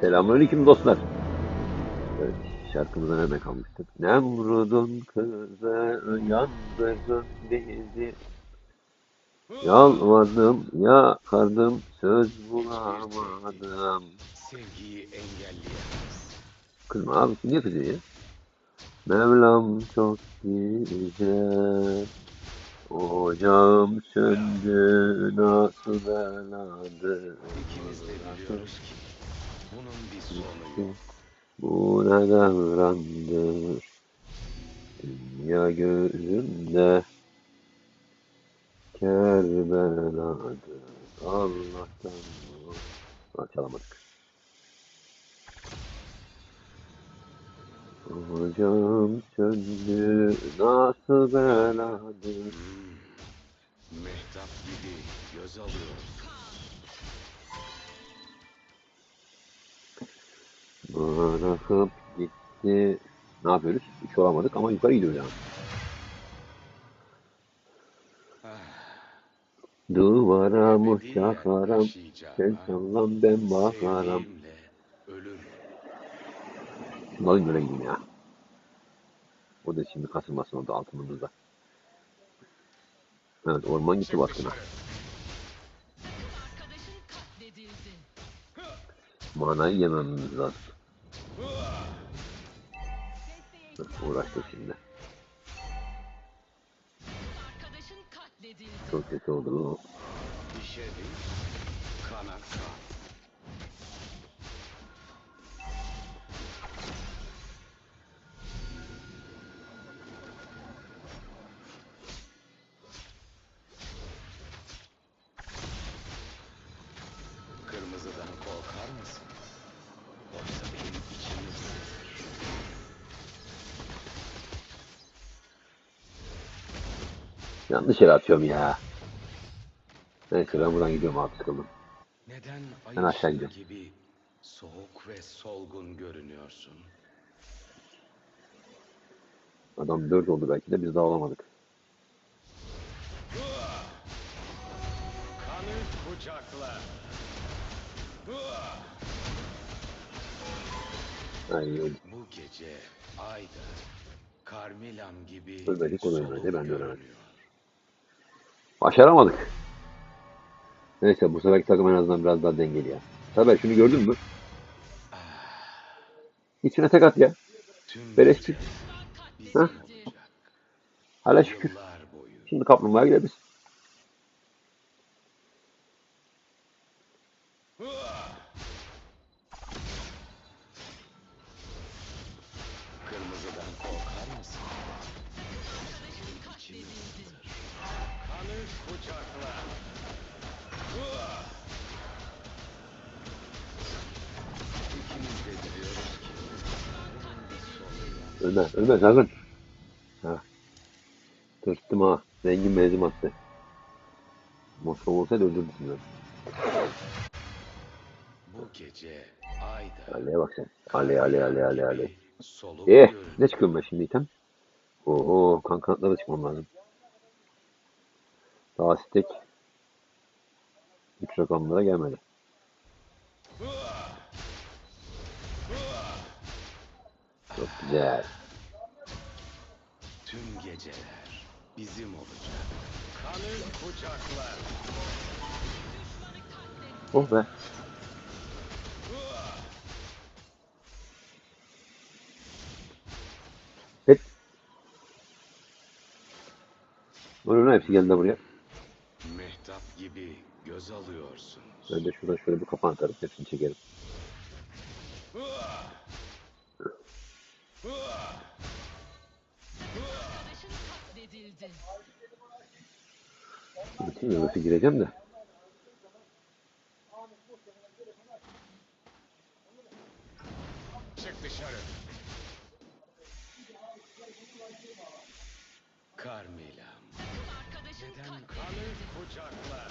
Selamünaleyküm dostlar. Evet, şarkımıza nerede kalmıştık? Nemrud'un kızı yandırdın bizi. Yalvardım, yakardım, söz bulamadım. Sevgiyi engelleyemez. Kızma abi, niye kızıyor ya? Mevlam çok güzel. Ocağım söndü, nasıl beladır. İkimiz de biliyoruz ki bunun bir sonu yok. Bu ne davrandır Dünya gözümde Kerbeladır Allah'tan Ha, çalamadık Hocam söndü Nasıl beladır. Mehtap gibi göz alıyorsun. Bırakıp gitti Ne yapıyoruz? Üç olamadık ama yukarı gidiyoruz yani Duvara muhtaram Sen sallan ben. Şunu alayım böyle gideyim ya. O da şimdi kasılmasın orada altımızda. Evet orman gitti baskına. Manayı yememiz lazım. Uğraştık şimdi. Çok kötü oldu lan. Dişe diş, kana kan. Yanlış yere atıyorum ya. Neyse ben buradan gidiyorum abi sıkıldım. Neden Ben aşağı gidiyorum. gibi soğuk ve solgun görünüyorsun? Adam dört oldu belki de biz daha olamadık. Kanı kucakla. Ay, öldü. Bu gece ayda Carmilam gibi Ölmedik, o da soluk ölmedi, ben de ölemedim. Başaramadık. Neyse bu seferki takım en azından biraz daha dengeli ya. Tabii şunu gördün mü? İçine tek at ya. Beleş Hah. olacak. Hala şükür. Şimdi kaplumbağaya gideriz. Ölme, ölme sakın. Ha. Tırstım ha. Zengin mezim attı. Moskova olsaydı öldürdü şimdi. Bu gece ayda Ali'ye bak sen. Ali, Ali, Ali, Ali, Ali. soluk Eh, ne çıkıyorum ben şimdi item? Oho, kan kanatlara çıkmam lazım. Daha stek. Üç rakamlara gelmedi. Çok güzel. Tüm geceler bizim olacak. Kanı kucakla. Oh be. Hep. Onun hepsi geldi buraya. Mehtap gibi göz alıyorsun. Ben de şuradan şöyle bir kapan atarım. Hepsini çekerim. Arkadaşın katledildi. Bütün yuvası gireceğim de. Çık dışarı. Carmila. Arkadaşın Neden kanı katledildi. kucakla?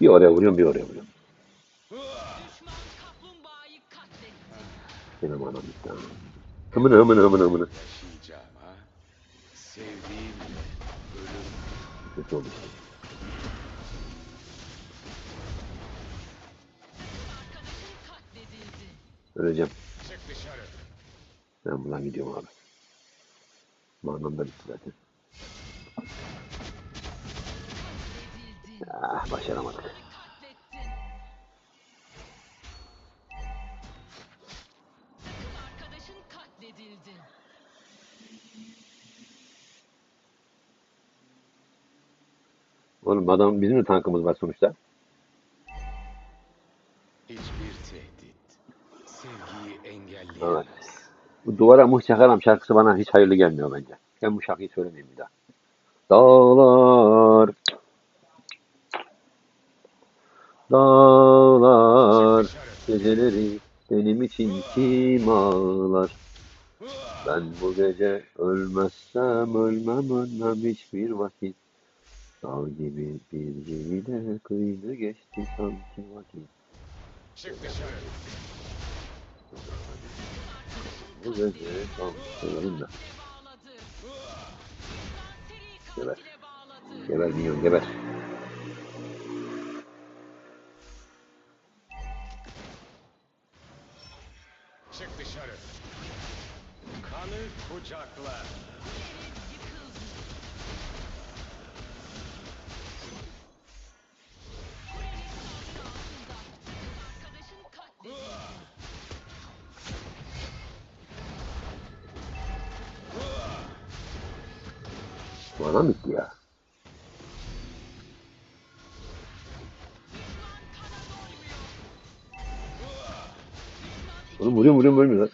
Bir oraya vuruyorum bir oraya vuruyorum. Benim anam bir tane. Hımını hımını hımını hımını. Sevdiğimle ölürüm. Kötü oldu işte. Oğlum adam bizim de tankımız var sonuçta. Hiçbir tehdit sevgiyi engelleyemez. Evet. Bu duvara muh çakaram şarkısı bana hiç hayırlı gelmiyor bence. Ben bu şarkıyı söylemeyeyim bir daha. Dağlar Dağlar Geceleri benim için kim ağlar Ben bu gece ölmezsem ölmem ölmem hiçbir vakit Dağ gibi bir gemide kıydı geçti sanki vakit Çık dışarı. Bu gece bağladı. Seri Geber. Geber minyon geber Çık dışarı. Kanı kucakla. Bana mı bitti ya? Oğlum vuruyorum vuruyorum ölmüyor lan.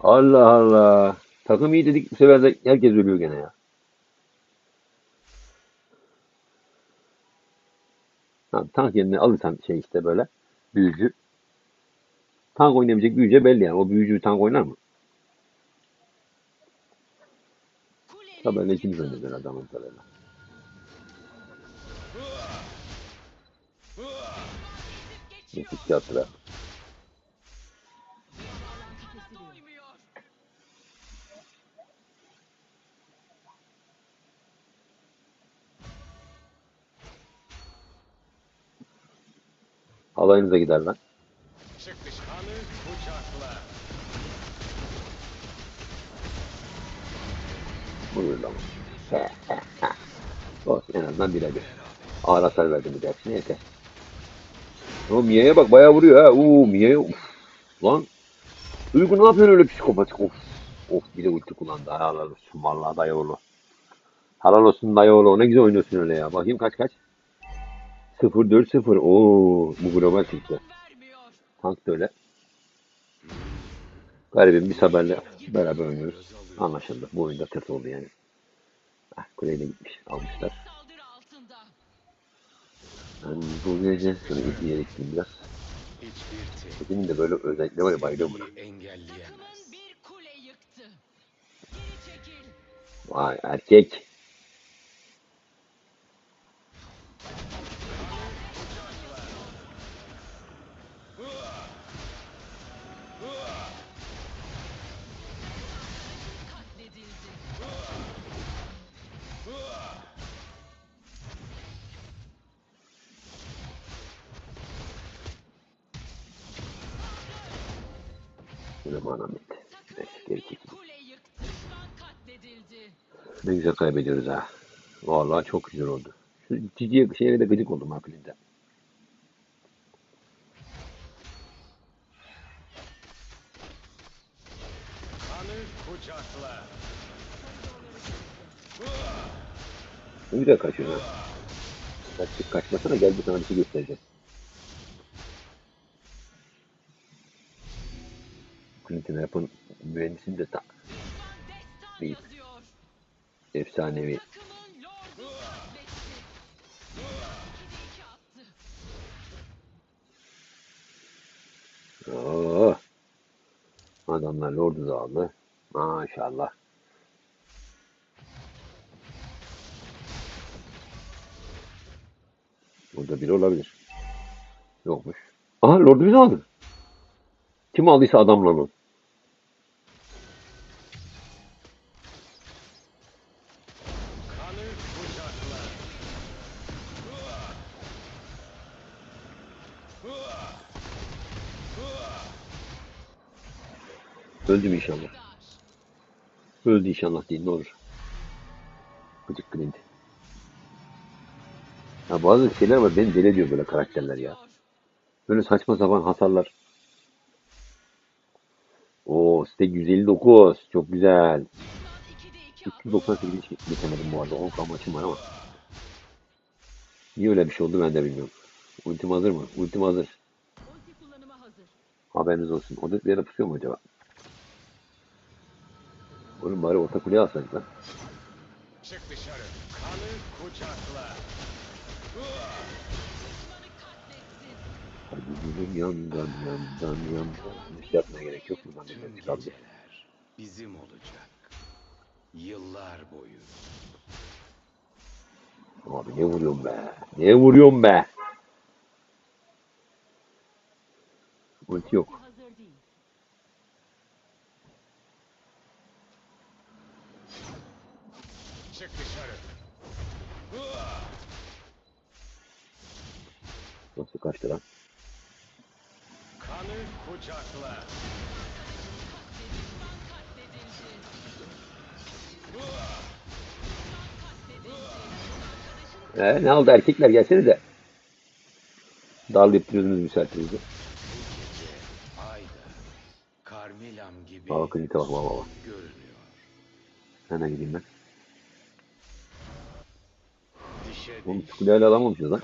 Allah Allah. Takım iyi dedik bu sefer de herkes ölüyor gene ya. Tamam, tank yerine alırsan şey işte böyle büyücü. Tank oynayabilecek büyücü belli yani. O büyücü tank oynar mı? Yıkıldı. oynuyoruz adamın tabela. Müthiş yaptılar. Alayınıza gider lan. Çık dışarı. Kanı kucakla. Buyur lan. Olsun en azından birebir. Ağır hasar verdim bir de hepsine yeter. O Mia'ya bak bayağı vuruyor ha. Uuu Mia'ya. Lan. Duygu ne yapıyorsun öyle psikopatik? Of. Of bir de ulti kullandı. Helal olsun. Vallahi dayıoğlu. Helal olsun dayıoğlu. Ne güzel oynuyorsun öyle ya. Bakayım kaç kaç. 0-4-0. Oo, bu global. Vermiyor. Tank da öyle. Garibim biz haberle beraber oynuyoruz. Anlaşıldı. Bu oyunda tırt oldu yani. Ah, kuleyle gitmiş. Almışlar. Ben bu gece şunu izleyerek biraz. Benim de böyle özellikle var ya bayılıyorum buna. sevgiyi engelleyemez. Kaybediyoruz ha. Vallahi çok güzel oldu. Şu ciddiye şeye de gıcık oldum kucakla. Ne güzel kaçıyor ha. Kaç, kaçmasana gel bir sana bir şey göstereceğim. Clinton Rap'ın mühendisini de ta Düşman destan İyi. yazıyor. Efsanevi. Oo. Adamlar Lord'u da aldı. Maşallah. Burada biri olabilir. Yokmuş. Aha Lord'u biz aldı. Kim aldıysa adam lan Öldüm inşallah. Öldü inşallah değil ne olur. Gıcık Clint. Ya bazı şeyler var beni deli ediyor böyle karakterler ya. Böyle saçma sapan hasarlar. Oo stake 159 çok güzel. 398 hiç geçemedim bu arada 10 kan maçım var ama. Niye öyle bir şey oldu ben de bilmiyorum. Ultim hazır mı? Ultim hazır. Haberiniz olsun. O da bir yere pusuyor mu acaba? Oğlum bari orta kuleye alsaydık lan. Çık dışarı. Kanı kucakla. Hadi gülüm yandan yandan yandan. Hiç yapmaya gerek yok mu? Ben Tüm geceler bizim olacak. Yıllar boyu. Abi ne vuruyorsun be? Ne vuruyorsun be? Ulti yok. Hazır değil. Çık dışarı. Nasıl kaçtı lan? Kanı kucakla. Ee, ne oldu erkekler gelsene de. Ayda Karmilam gibi Aa, klite bak baba baba. gideyim ben. Oğlum diş, kuleyle alamamışız lan.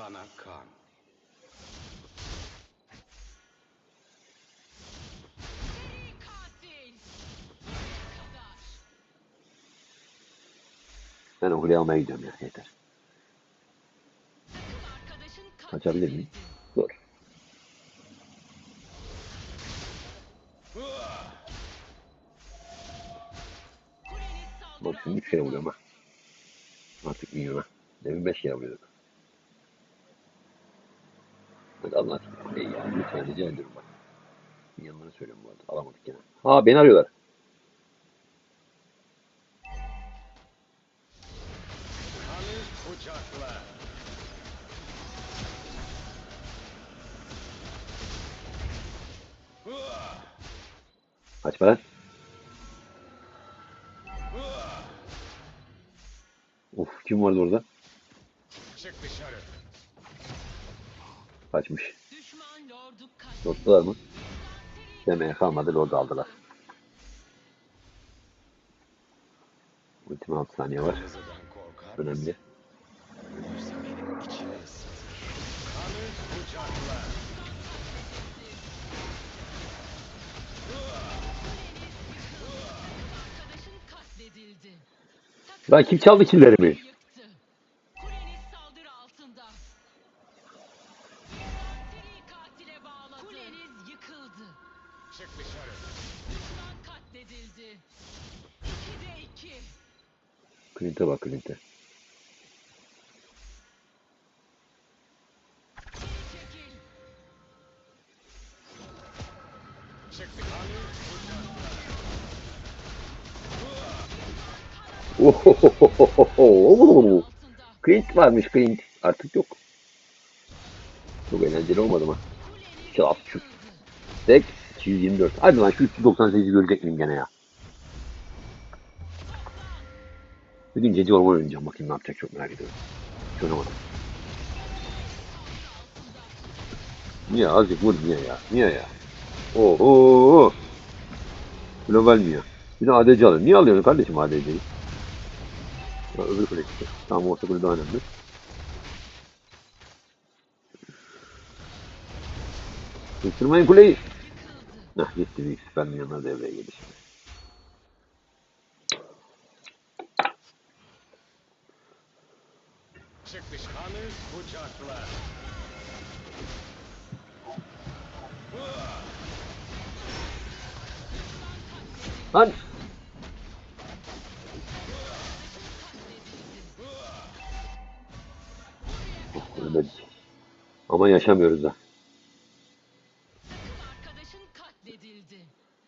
Ben almaya gidiyorum ya yeter. Kaçabilir miyim? Dur. Bak şimdi 3 kere vuruyorum ha. Artık milyona. Demin 5 kere vuruyorduk. Hadi Allah aşkına kuleyi ya. Lütfen rica ediyorum bak. Milyonları söylüyorum bu arada. Alamadık gene. Ha beni arıyorlar. Kaçma lan. Of kim vardı orada? Kaçmış. Lordu. Dostlar mı? Demeye kalmadı. Lord aldılar. Ultima 6 saniye var. Önemli. Lan kim çaldı killerimi? yıktı. Kuleniz saldırı Clint varmış Clint. Artık yok. Çok eğlenceli olmadı mı? Şap şu. Tek 224. Hadi lan şu 398'i görecek miyim gene ya? Bir gün Ceci Orman oynayacağım. Bakayım ne yapacak çok merak ediyorum. Hiç oynamadım. Niye azıcık vur niye ya? Niye ya? Oho. Global mi ya? Bir de ADC alıyor. Niye alıyorsun kardeşim ADC'yi? Ya öbür kule çıktı. Tamam orta kule daha önemli. Kıstırmayın kuleyi. Heh gitti büyük süper milyonlar devreye girdi şimdi. Çık dış kanı kucakla. Lan! Ölmedik. Ama yaşamıyoruz da.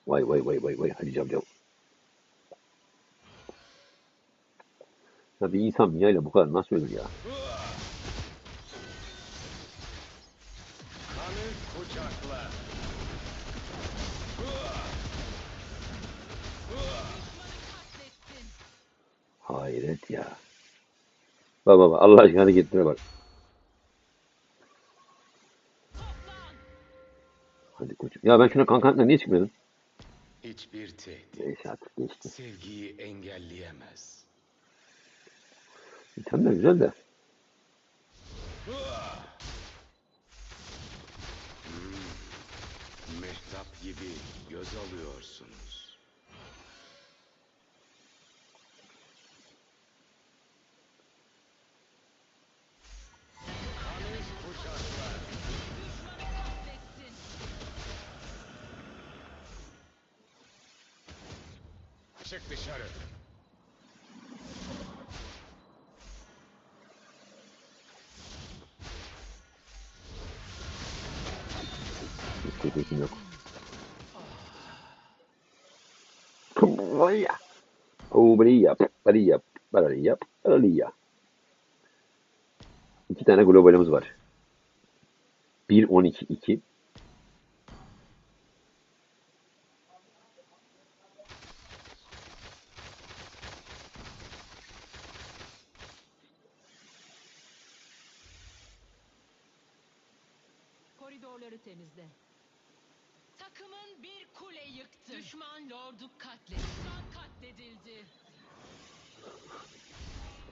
Vay vay vay vay vay hadi camcam. Ya bir insan minyayla bu kadar nasıl ölür ya? Hayret ya. Bak bak Allah aşkına hareketlere bak. Ya ben şuna kankanla niye çıkmıyordum? Hiçbir tehdit Neyse artık geçti. sevgiyi engelleyemez. İtemler güzel de. Mehtap gibi göz alıyorsunuz. Kanı kucakla. Katlettin. Çık dışarı. Hiç tehdit yok. Vay ya. Oo bari yap. Bari yap. İki tane globalimiz var. 1 12 2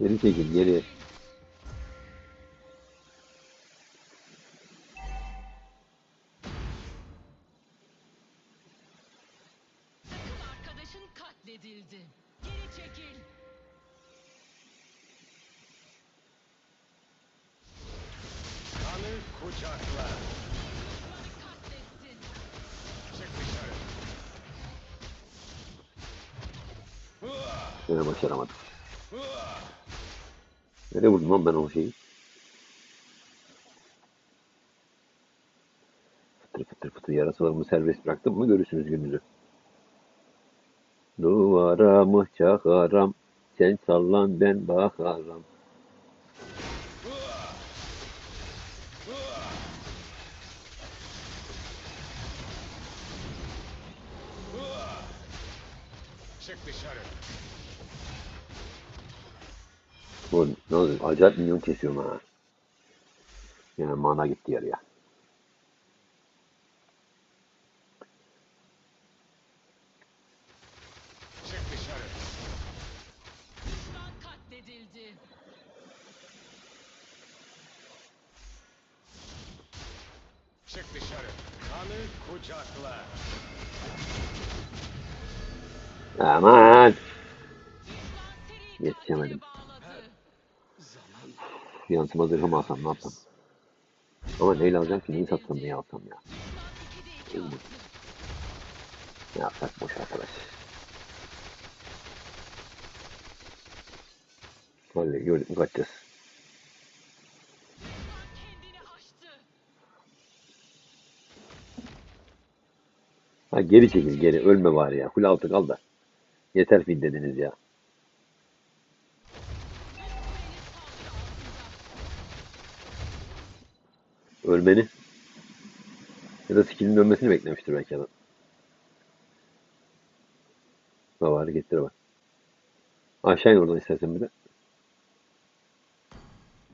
Geri çekil geri. Arkadaşın katledildi. Geri çekil. Kanı kucakla. Düşmanı katlettin. Çık dışarı. Gene başaramadım. Nereye vurdum lan ben o şeyi? Fıtır fıtır fıtır yarasalarımı serbest bıraktım mı görürsünüz gününüzü. Duvara mı çakaram, sen sallan ben bakarım. Çık dışarı. Bu ne oluyor? Acayip minyon kesiyorum ha. Yani mana gitti yarıya. Çık dışarı. Kanı kucakla. Aman! Yetişemedim. Yansıma zırhı alsam ne yapsam? Ama neyle alacağım ki? Neyi satsam neyi alsam ya? Düşman 2'de 2 attı. Ne yapsak boş arkadaş. Vallahi gördük mü kaçacağız. Ha geri çekil geri ölme var ya. Kule altı kal da. Yeter fil dediniz ya. Ölmeni. Ya da skill'in ölmesini beklemiştir belki adam. Var hareketlere bak. Aşağı in oradan istersen bir de.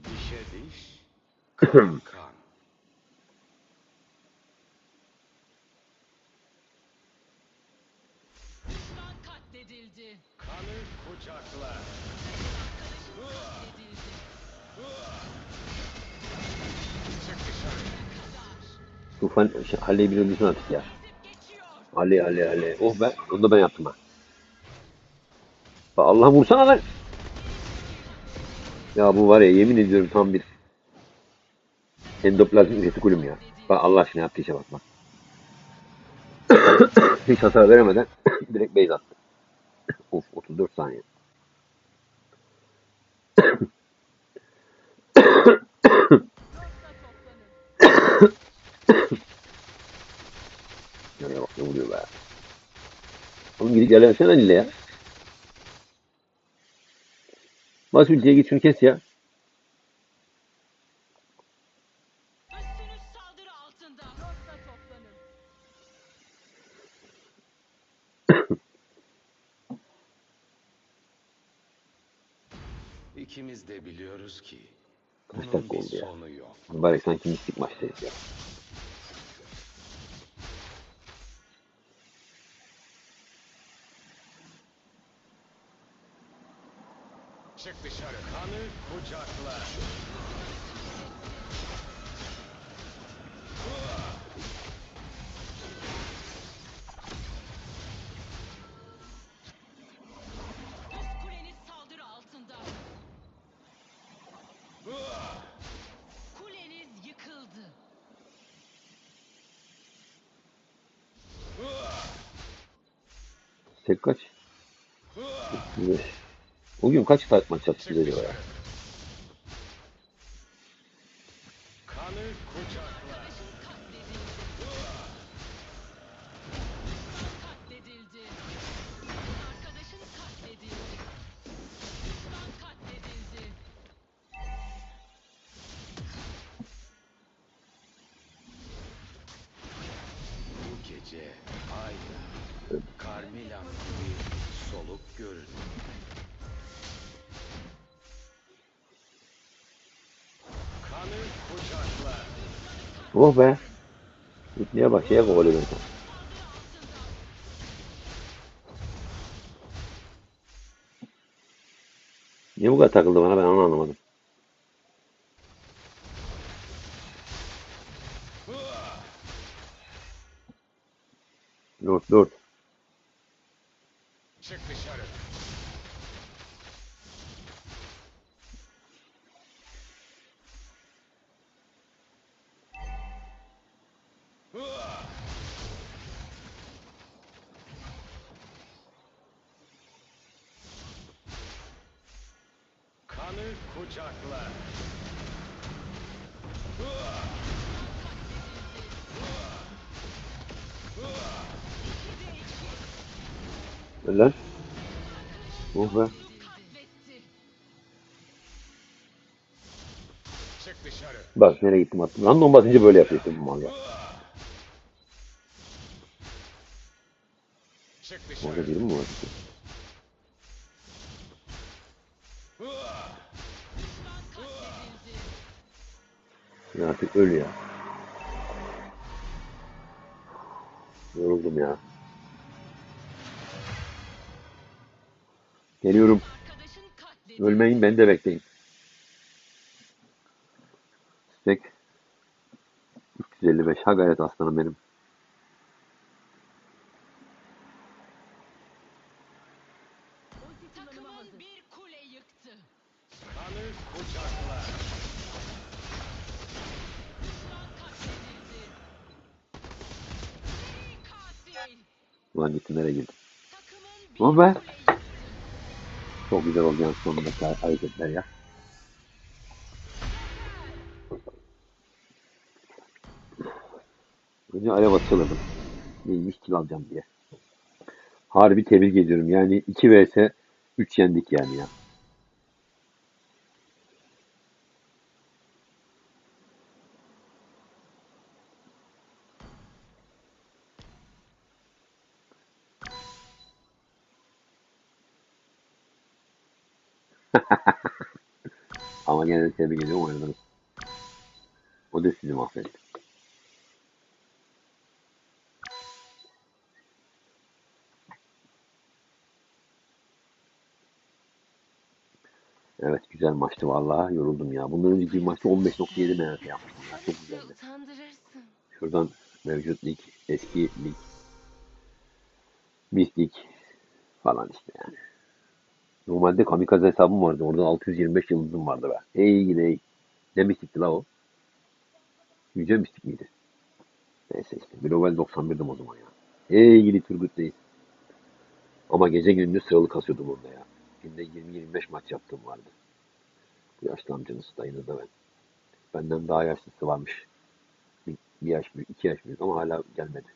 dişe diş. Tufan şey, Halle'yi bir öldürsün artık ya. Halle Halle Halle. Oh be. Onu da ben yaptım ha. Allah vursana lan. Ya bu var ya yemin ediyorum tam bir endoplazmik retikulum ya. Bak Allah aşkına yaptığı işe bak bak. Hiç hasar veremeden direkt base attı. of 34 saniye. Nereye bak ne vuruyor be. Oğlum gidip yerlersene Lille ya. Bas ultiye git şunu kes ya. İkimiz de biliyoruz ki Kaç bunun dakika bir oldu ya? sonu yok. Mübarek sanki mistik maçtayız ya. Çık dışarı. Kanı kucakla. Üst kuleniz saldırı altında. Kuleniz yıkıldı. Tek kaç? 35. Bugün kaç maç yaptık Çık acaba ya? Oh be. İpneye bak şeye kovalıyor beni. Niye bu kadar takıldı bana ben onu anlamadım. Lord Lord. Çık dışarı. Öl lan. Oh be. Bak nereye gittim attım. Random basınca böyle yapıyor işte bu. Çık Orada biri mi var? Ya artık öl ya. Yoruldum ya. Geliyorum. Ölmeyin beni de bekleyin. Stek 355. Ha gayret aslanım benim. Ulan gitti nereye girdi? Takımın bir Ne oldu be? kule yıktı. Çok güzel yani sonundaki hareketler ya. Önce alev atılırdım. Neymiş kill alacağım diye. Harbi tebrik ediyorum. Yani 2 vs 3 yendik yani ya. Ama gene de tebrik ediyorum oynadınız. O da sizi mahvetti. Evet güzel maçtı vallahi yoruldum ya. Bundan önceki bir maçta 15.7 MHP yapmıştım ya. Çok güzeldi. Şuradan mevcut lig, eski lig, mistik falan işte yani. Normalde kamikaze hesabım vardı. Orada 625 yıldızım vardı be. Ey gidi ey. Ne mistikti la o? Yüce mistik miydi? Neyse işte. Global 91'dim o zaman ya. Ey gidi Turgut değil. Ama gece gündüz sıralı kasıyordum orada ya. Günde 20-25 maç yaptığım vardı. Bu yaşlı amcanız dayınız da ben. Benden daha yaşlısı varmış. Bir yaş büyük, iki yaş büyük ama hala gelmedi.